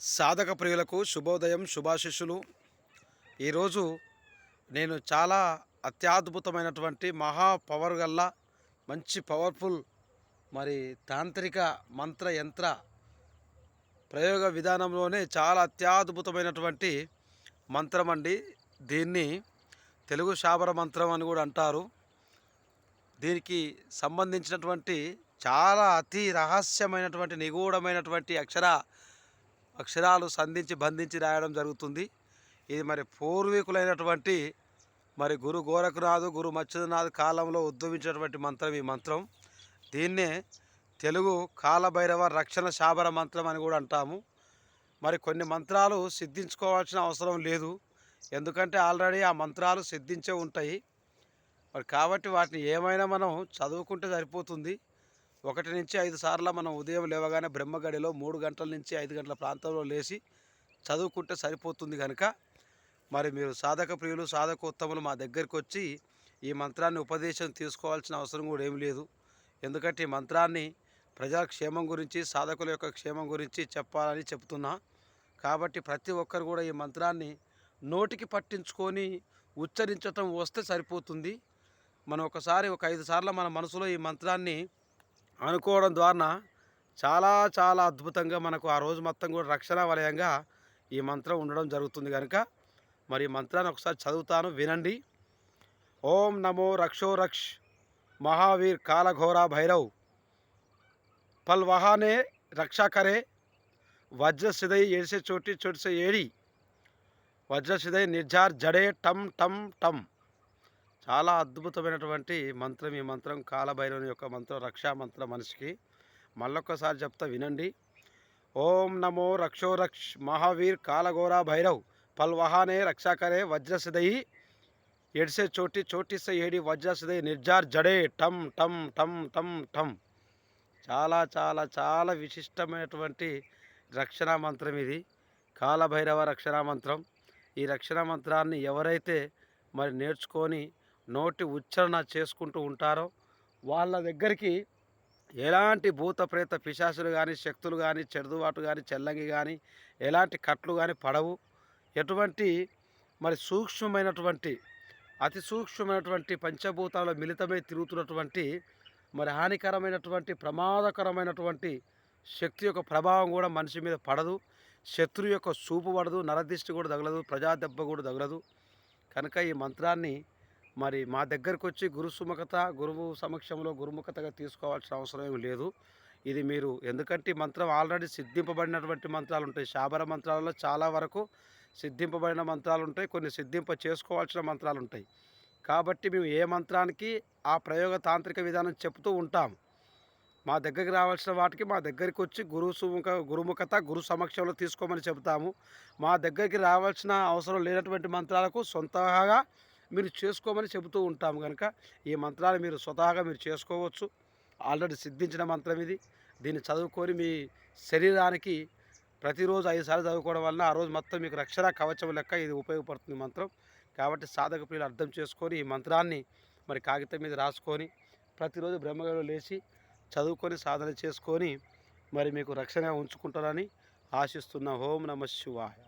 సాధక ప్రియులకు శుభోదయం శుభాశిష్యులు. ఈరోజు నేను చాలా అత్యద్భుతమైనటువంటి మహా పవర్ గల్ల మంచి పవర్ఫుల్ మరి తాంత్రిక మంత్ర యంత్ర ప్రయోగ విధానంలోనే చాలా అత్యద్భుతమైనటువంటి మంత్రం అండి. దీన్ని తెలుగు శాబర మంత్రం అని కూడా అంటారు. దీనికి సంబంధించినటువంటి చాలా అతి రహస్యమైనటువంటి నిగూఢమైనటువంటి అక్షర అక్షరాలు సంధించి బంధించి రాయడం జరుగుతుంది. ఇది మరి పూర్వీకులైనటువంటి మరి గురు గోరఖనాథ్ గురు మచ్చునాథ్ కాలంలో ఉద్భవించినటువంటి మంత్రం ఈ మంత్రం. దీన్నే తెలుగు కాలభైరవ రక్షణ శాబర మంత్రం అని కూడా అంటాము. మరి కొన్ని మంత్రాలు సిద్ధించుకోవాల్సిన అవసరం లేదు. ఎందుకంటే ఆల్రెడీ ఆ మంత్రాలు సిద్ధించే ఉంటాయి. మరి కాబట్టి వాటిని ఏమైనా మనం చదువుకుంటే సరిపోతుంది. ఒకటి నుంచి ఐదు సార్లు మనం ఉదయం లేవగానే బ్రహ్మగడిలో మూడు గంటల నుంచి ఐదు గంటల ప్రాంతంలో లేచి చదువుకుంటే సరిపోతుంది కనుక మరి మీరు సాధక ప్రియులు సాధక ఉత్తములు మా దగ్గరికి వచ్చి ఈ మంత్రాన్ని ఉపదేశం తీసుకోవాల్సిన అవసరం కూడా ఏమి లేదు. ఎందుకంటే ఈ మంత్రాన్ని ప్రజల క్షేమం గురించి సాధకుల యొక్క క్షేమం గురించి చెప్పాలని చెప్తున్నా. కాబట్టి ప్రతి ఒక్కరు కూడా ఈ మంత్రాన్ని నోటికి పట్టించుకొని ఉచ్చరించటం వస్తే సరిపోతుంది. మనం ఒకసారి ఒక ఐదు సార్లు మన మనసులో ఈ మంత్రాన్ని అనుకోవడం ద్వారా చాలా చాలా అద్భుతంగా మనకు ఆ రోజు మొత్తం కూడా రక్షణ వలయంగా ఈ మంత్రం ఉండడం జరుగుతుంది కనుక మరి ఈ మంత్రాన్ని ఒకసారి చదువుతాను వినండి. ఓం నమో రక్షో రక్ష మహావీర్ కాలఘోర భైరవ్ పల్వహానే రక్షా కరే వజ్రసిదై ఏడిసే చోటి చోటిసే ఏడి వజ్రసిదై నిర్జార్ జడే టమ్ టమ్ టమ్ చాలా అద్భుతమైనటువంటి మంత్రం. ఈ మంత్రం కాలభైరవుని యొక్క మంత్రం రక్షా మంత్రం మనిషికి. మళ్ళొక్కసారి చెప్తా వినండి. ఓం నమో రక్షో రక్ష మహావీర్ కాలఘోర భైరవ్ పల్వహానే రక్షాకరే వజ్రసిదయి ఎడిసే చోటి చోటిసే ఏడి వజ్రసిదయి నిర్జార్ జడే టమ్ టమ్ టమ్ టమ్ టమ్ చాలా చాలా చాలా విశిష్టమైనటువంటి రక్షణ మంత్రం ఇది. కాలభైరవ రక్షణ మంత్రం. ఈ రక్షణ మంత్రాన్ని ఎవరైతే మరి నేర్చుకొని నోటి ఉచ్చారణ చేసుకుంటూ ఉంటారో వాళ్ళ దగ్గరికి ఎలాంటి భూత ప్రేత పిశాసులు కానీ శక్తులు కానీ చెడుదుబాటు కానీ చెల్లంగి కానీ ఎలాంటి కట్లు కానీ పడవు. ఎటువంటి మరి సూక్ష్మమైనటువంటి అతి సూక్ష్మమైనటువంటి పంచభూతాల మిళితమై తిరుగుతున్నటువంటి మరి హానికరమైనటువంటి ప్రమాదకరమైనటువంటి శక్తి యొక్క ప్రభావం కూడా మనిషి మీద పడదు. శత్రు యొక్క చూపు పడదు నరదిష్టి కూడా తగలదు ప్రజా దెబ్బ కూడా తగలదు. కనుక ఈ మంత్రాన్ని మరి మా దగ్గరకు వచ్చి గురు సుముఖత గురువు సమక్షంలో గురుముఖతగా తీసుకోవాల్సిన అవసరం ఏమి లేదు. ఇది మీరు ఎందుకంటే మంత్రం ఆల్రెడీ సిద్ధింపబడినటువంటి మంత్రాలు ఉంటాయి. శాబర మంత్రాలలో చాలా వరకు సిద్ధింపబడిన మంత్రాలు ఉంటాయి. కొన్ని సిద్ధింప చేసుకోవాల్సిన మంత్రాలు ఉంటాయి. కాబట్టి మేము ఏ మంత్రానికి ఆ ప్రయోగ తాంత్రిక విధానం చెప్తూ ఉంటాం మా దగ్గరికి రావాల్సిన వాటికి మా దగ్గరికి వచ్చి గురు సుముఖ గురుముఖత గురు సమక్షంలో తీసుకోమని చెబుతాము మా దగ్గరికి రావాల్సిన అవసరం లేనటువంటి మంత్రాలకు సొంతగా మీరు చేసుకోమని చెబుతూ ఉంటాము కనుక ఈ మంత్రాలు మీరు స్వతహాగా మీరు చేసుకోవచ్చు. ఆల్రెడీ సిద్ధించిన మంత్రం ఇది. దీన్ని చదువుకొని మీ శరీరానికి ప్రతిరోజు ఐదు సార్లు చదువుకోవడం వలన ఆ రోజు మొత్తం మీకు రక్షణ కవచం లెక్క ఇది ఉపయోగపడుతుంది మంత్రం. కాబట్టి సాధక ప్రియులు అర్థం చేసుకొని ఈ మంత్రాన్ని మరి కాగితం మీద రాసుకొని ప్రతిరోజు బ్రహ్మగారు లేచి చదువుకొని సాధన చేసుకొని మరి మీకు రక్షణ ఉంచుకుంటారని ఆశిస్తున్న. ఓం నమ శివాయ.